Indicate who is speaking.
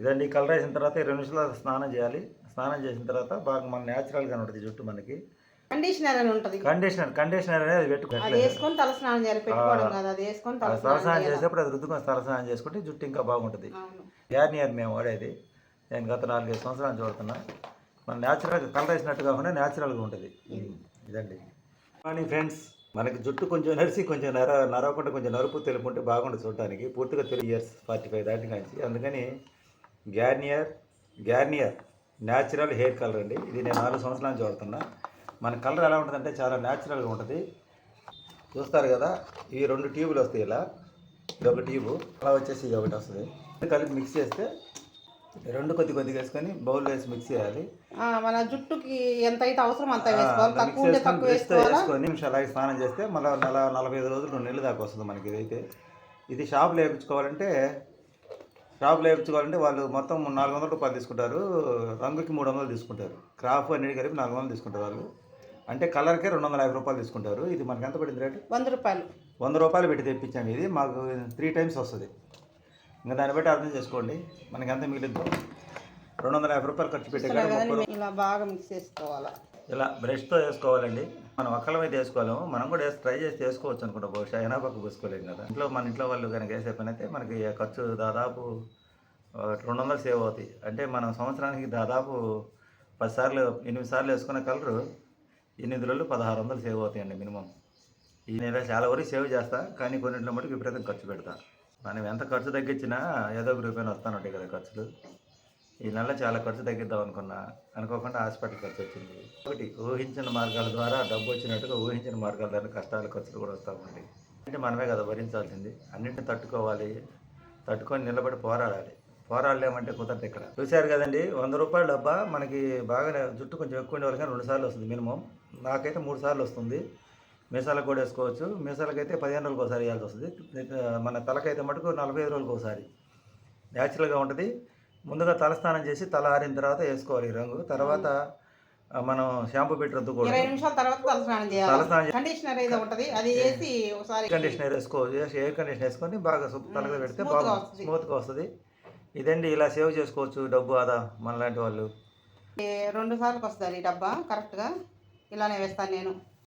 Speaker 1: ఇదండి కలర్ వేసిన తర్వాత ఇరవై నిమిషాలు స్నానం చేయాలి. స్నానం చేసిన తర్వాత బాగా మన న్యాచురల్గా ఉంటుంది జుట్టు మనకి.
Speaker 2: కండిషనర్ అని ఉంటది.
Speaker 1: కండిషనర్ కండిషనర్ అనేది
Speaker 2: అది
Speaker 1: పెట్టుకోవాలి
Speaker 2: వేసుకొని తల స్నానం చేయాలి పెట్టుకోవడం
Speaker 1: ఆ.
Speaker 2: కాదు అది వేసుకొని తల స్నానం
Speaker 1: చేసేప్పుడు అది రుద్దుకొని తలస్నానం చేసుకుంటే జుట్టు ఇంకా బాగుంటుంది. యార్నియర్ మేము వాడేది. నేను గత నాలుగైదు సంవత్సరాలు చూడుతున్నా. మన న్యాచురల్గా కలర్ వేసినట్టు కాకుండా న్యాచురల్గా ఉంటుంది. ఇదండి. కానీ ఫ్రెండ్స్ మనకి జుట్టు కొంచెం నరిసి కొంచెం నర నరవకుండా కొంచెం నరుపు తెలుపుంటే బాగుంటుంది చూడటానికి పూర్తిగా త్రీ ఇయర్స్ ఫార్టీ ఫైవ్ దాటి నుంచి అందుకని Garnier Garnier natural hair colour అండి. ఇది నేను నాలుగు సంవత్సరాల నుంచి వాడుతున్నా. మన కలర్ ఎలా ఉంటుందంటే చాలా న్యాచురల్గా ఉంటుంది. చూస్తారు కదా ఈ రెండు ట్యూబులు వస్తాయి ఇలా. ఇది ఒక ట్యూబు. అలా వచ్చేసి ఇది ఒకటి వస్తుంది. కలిపి మిక్స్ చేస్తే రెండు కొద్ది కొద్దిగా వేసుకొని బౌల్ వేసి మిక్స్ చేయాలి.
Speaker 2: మన జుట్టుకి ఎంత అయితే అవసరం అంత వేసుకోవాలి. తక్కువ తక్కువ
Speaker 1: వేసుకొని నిమిషాలు అలాగే స్నానం చేస్తే మళ్ళీ నెల నలభై ఐదు రోజులు రెండు నెలలు దాకా వస్తుంది మనకి ఇదైతే. ఇది షాప్లో వేయించుకోవాలంటే షాప్లో వేయించుకోవాలంటే వాళ్ళు మొత్తం నాలుగు వందల రూపాయలు తీసుకుంటారు. రంగుకి మూడు వందలు తీసుకుంటారు. క్రాఫ్ అన్నిటి కలిపి నాలుగు వందలు తీసుకుంటారు వాళ్ళు. అంటే కలర్కే రెండు వందల యాభై రూపాయలు తీసుకుంటారు. ఇది మనకి ఎంత పడింది రేటు?
Speaker 2: వంద రూపాయలు.
Speaker 1: వంద రూపాయలు పెట్టి తెప్పించాము ఇది మాకు త్రీ టైమ్స్ వస్తుంది. ఇంకా దాన్ని బట్టి అర్థం చేసుకోండి. మనకి ఎంత మిగిలిందో. రెండు వందల యాభై రూపాయలు ఖర్చు పెట్టే
Speaker 2: ఇలా బాగా మిక్స్ చేసుకోవాలా?
Speaker 1: ఇలా బ్రష్తో వేసుకోవాలండి. మనం ఒక్కళ్ళం అయితే వేసుకోలేము. మనం కూడా ట్రై చేసి వేసుకోవచ్చు అనుకుంటా. బహుశా అయినా పక్క పూసుకోలేము కదా. ఇంట్లో మన ఇంట్లో వాళ్ళు కనుక వేసే పని అయితే మనకి ఖర్చు దాదాపు రెండు వందలు సేవ్ అవుతాయి. అంటే మనం సంవత్సరానికి దాదాపు పది సార్లు ఎనిమిది సార్లు వేసుకున్న కలరు ఎనిమిది రోజులు పదహారు వందలు సేవ్ అవుతాయండి మినిమం. ఈ నెల చాలా వరకు సేవ్ చేస్తా కానీ కొన్నింటిలో మటుకు విపరీతం ఖర్చు పెడతా. మనం ఎంత ఖర్చు తగ్గించినా ఏదో ఒక రూపాయలు వస్తానుంటాయి కదా ఖర్చులు. ఈ నెల చాలా ఖర్చు తగ్గిద్దాం అనుకున్నా అనుకోకుండా హాస్పిటల్ ఖర్చు వచ్చింది. ఒకటి ఊహించిన మార్గాల ద్వారా డబ్బు వచ్చినట్టుగా ఊహించిన మార్గాల ద్వారా కష్టాలు ఖర్చులు కూడా వస్తూ ఉంటాయి. అంటే మనమే కదా భరించాల్సింది. అన్నింటిని తట్టుకోవాలి తట్టుకొని నిలబడి పోరాడాలి. పోరాడలేమంటే కుదరదు ఇక్కడ. చూశారు కదండి వంద రూపాయల డబ్బా మనకి బాగా జుట్టు కొంచెం ఎక్కువ ఉండే వాళ్ళకి రెండు సార్లు వస్తుంది మినిమం. నాకైతే మూడు సార్లు వస్తుంది. మీసాలకు కూడా వేసుకోవచ్చు. మీసాలకైతే పదిహేను రోజులకు ఒకసారి వేయాల్సి వస్తుంది. మన తలకైతే మటుకు నలభై ఐదు రోజులకు ఒకసారి. న్యాచురల్గా ఉంటుంది. ముందుగా తలస్నానం చేసి తల ఆరిన తర్వాత వేసుకోవాలి ఈ రంగు. తర్వాత మనం షాంపూ పెట్టి రుద్దుకోవడం
Speaker 2: ఇరవై నిమిషాల తర్వాత తల స్నానం చేయాలి.
Speaker 1: తలస్నానం చే-
Speaker 2: కండిషనర్ ఏదో ఉంటది. అది వేసి ఒకసారి
Speaker 1: కండిషనర్ వేసుకోవచ్చు ఎయిర్ కండిషనర్ వేసుకొని బాగా తలగా పెడితే బాగా. స్మూత్గా వస్తుంది. ఇదండి ఇలా సేవ్ చేసుకోవచ్చు డబ్బు ఆదా మనలాంటి వాళ్ళు?
Speaker 2: రెండు సార్లు వస్తుంది ఈ డబ్బా కరెక్ట్గా ఇలానే వేస్తాను నేను.